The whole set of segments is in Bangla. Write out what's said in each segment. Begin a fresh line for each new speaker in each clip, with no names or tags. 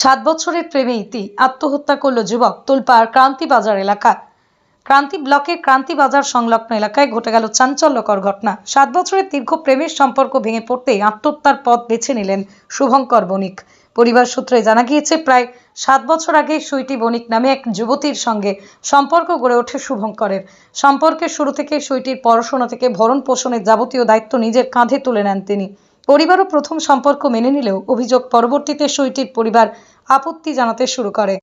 সাত বছরের প্রেমে ইতি, আত্মহত্যা করল যুবক তোলপাড় ক্রান্তিবাজার এলাকা ক্রান্তি ব্লকের ক্রান্তি বাজার সংলগ্ন এলাকায় ঘটে গেল চাঞ্চল্যকর ঘটনা। সাত বছরের দীর্ঘ প্রেমের সম্পর্ক ভেঙে পড়তে আত্মহত্যার পথ বেছে নিলেন শুভঙ্কর বণিক। পরিবার সূত্রে জানা গিয়েছে, প্রায় সাত বছর আগে সুইটি বণিক নামে এক যুবতীর সঙ্গে সম্পর্ক গড়ে ওঠে শুভঙ্করের। সম্পর্কের শুরু থেকে সুইটির পড়াশোনা থেকে ভরণ পোষণের যাবতীয় দায়িত্ব নিজের কাঁধে তুলে নেন তিনি। পরিবারও প্রথম সম্পর্ক মেনে নিলেও অভিযোগ পরবর্তীতে সুইটির পরিবার আপত্তি জানাতে শুরু করে।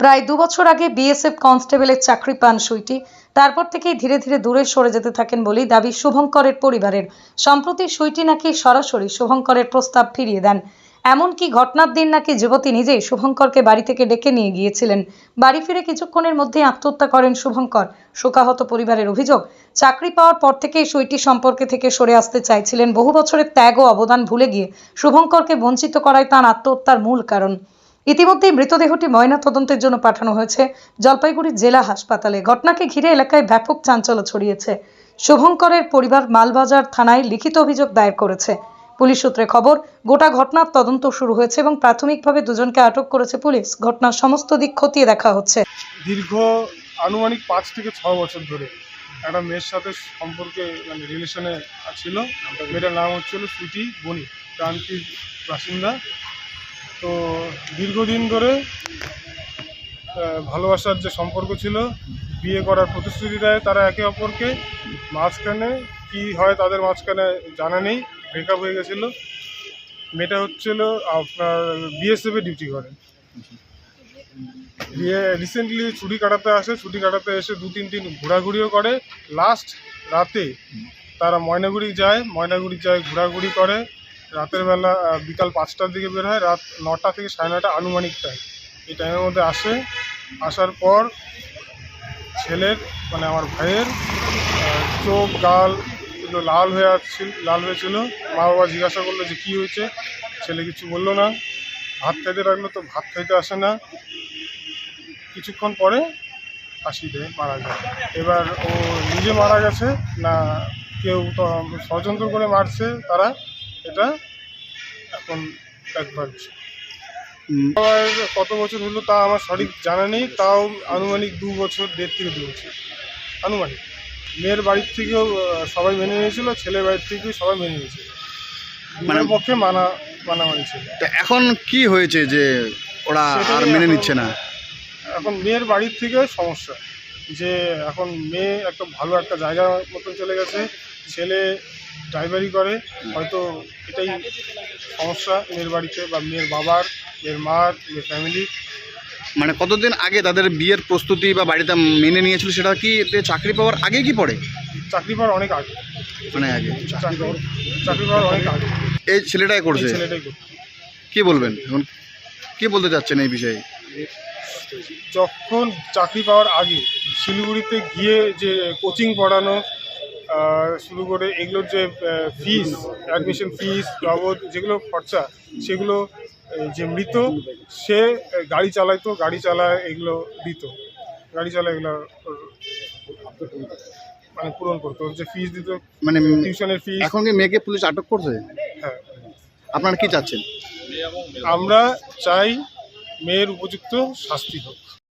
প্রায় দু বছর আগে বিএসএফ কনস্টেবলের চাকরি পান সুইটি। তারপর থেকেই ধীরে ধীরে দূরে সরে যেতে থাকেন বলেই দাবি শুভঙ্করের পরিবারের। সম্প্রতি সুইটি নাকি সরাসরি শুভঙ্করের প্রস্তাব ফিরিয়ে দেন। এমনকি ঘটনার দিন নাকি যুবতী নিজেই শুভঙ্করকে বাড়ি থেকে ডেকে নিয়ে গিয়েছিলেন। বাড়ি ফিরে কিছুক্ষণের মধ্যেই আত্মহত্যা করেন শুভঙ্কর। শোকাহত পরিবারের অভিযোগ, চাকরি পাওয়ার পর থেকেই সুইটি সম্পর্কে থেকে সরে আসতে চাইছিলেন। বহু বছরের ত্যাগ ও অবদান ভুলে গিয়ে শুভঙ্করকে বঞ্চিত করাই তাঁর আত্মহত্যার মূল কারণ। ইতিমধ্যেই মৃতদেহটি ময়না তদন্তের জন্য পাঠানো হয়েছে। জলপাইগুড়ি জেলা হাসপাতালে। ঘটনাকে ঘিরে এলাকায় ব্যাপক চাঞ্চল্য ছড়িয়েছে। শুভঙ্করের পরিবার মালবাজার থানায় লিখিত অভিযোগ দায়ের করেছে। পুলিশ সূত্রে খবর, গোটা ঘটনার তদন্ত শুরু হয়েছে এবং প্রাথমিকভাবে দুজনকে আটক করেছে পুলিশ। ঘটনার সমস্ত দিক খতিয়ে দেখা হচ্ছে।
দীর্ঘ আনুমানিক পাঁচ থেকে ছ বছর ধরে একটা মেয়ের সাথে সম্পর্কে মানে রিলেশনে ছিল। মেয়েটার নাম হচ্ছিল সুইটি বনি ক্রান্তির বাসিন্দা তো দীর্ঘদিন ধরে ভালোবাসার যে সম্পর্ক ছিল, বিয়ে করার প্রতিশ্রুতি দেয় তারা একে অপরকে। মাঝখানে কি হয় তাদের মাঝখানে জানা নেই ব্রেকআপ হয়ে গেছিল। মেয়েটা হচ্ছিল আপনার বিএসএফে ডিউটি করে। দিয়ে রিসেন্টলি ছুটি কাটাতে আসে, ছুটি কাটাতে এসে দু, তিন দিন ঘোরাঘুরিও করে। লাস্ট রাতে তারা ময়নাগুড়ি যায় ময়নাগুড়ি যায়, ঘোরাঘুরি করে। রাতের বেলা বিকাল পাঁচটার দিকে বের হয়, রাত নটা থেকে সাড়ে নটা আনুমানিক টাইম এই টাইমের মধ্যে আসে। আসার পর ছেলের মানে আমার ভাইয়ের চোখ, গাল এগুলো লাল হয়ে আসছিল, লাল হয়েছিল। মা বাবা জিজ্ঞাসা করল যে, কী হয়েছে? ছেলে কিছু বলল না। ভাত খাইতে রাখল তো ভাত খাইতে আসে না। কিছুক্ষণ পরে ফাঁসিতে মারা যায়। এবার ও নিজে মারা গেছে না কেউ তো ষড়যন্ত্র করে মারছে তারা। এটা এখন একবার আবার কত বছর হলো তা আমার সঠিক জানা নেই তাও আনুমানিক দু বছর দেড় থেকে দু বছর। আনুমানিক। মেয়ের বাড়ির থেকেও সবাই মেনে নিয়েছিল ছেলের বাড়ির থেকেও সবাই মেনে নিয়েছিল।
মানে-
পক্ষে মানা মানামানি ছিল।
তা এখন কি হয়েছে যে ওরা আর মেনে নিচ্ছে না?
এখন মেয়ের বাড়ির থেকে সমস্যা। যে এখন মেয়ে একটা ভালো একটা জায়গা মতন চলে গেছে ছেলে ড্রাইভারি করে হয়তো এটাই সমস্যা মেয়ের বাড়িতে বা মেয়ের বাবার মেয়ের মার মেয়ের ফ্যামিলির
মানে কতদিন আগে তাদের বিয়ের প্রস্তুতি বা বাড়িতে মেনে নিয়েছিল সেটা কি এতে চাকরি পাওয়ার আগে কি পড়ে?
চাকরি পাওয়ার অনেক আগে।
মানে আগে।
চাকরি পাওয়ার অনেক আগে।
এই ছেলেটাই করছে?
ছেলেটাই।
কি বলবেন? এখন কি বলতে চাচ্ছেন এই বিষয়ে?
যখন চাকরি পাওয়ার আগে শিলিগুড়িতে গিয়ে যে কোচিং পড়ানো শুরু করে এগুলোর যে ফিস অ্যাডমিশন ফিস বাবদ যেগুলো খরচা সেগুলো যে মৃত সে গাড়ি চালাইতো গাড়ি চালায় এগুলো দিত। গাড়ি চালায় এগুলো মানে পূরণ করতো যে ফিস দিত
মানে
টিউশনের ফিস
এখন কি মেয়েকে পুলিশ আটক করছে?
হ্যাঁ।
আপনারা কি চাচ্ছেন?
আমরা চাই মেয়ের উপযুক্ত শাস্তি হোক।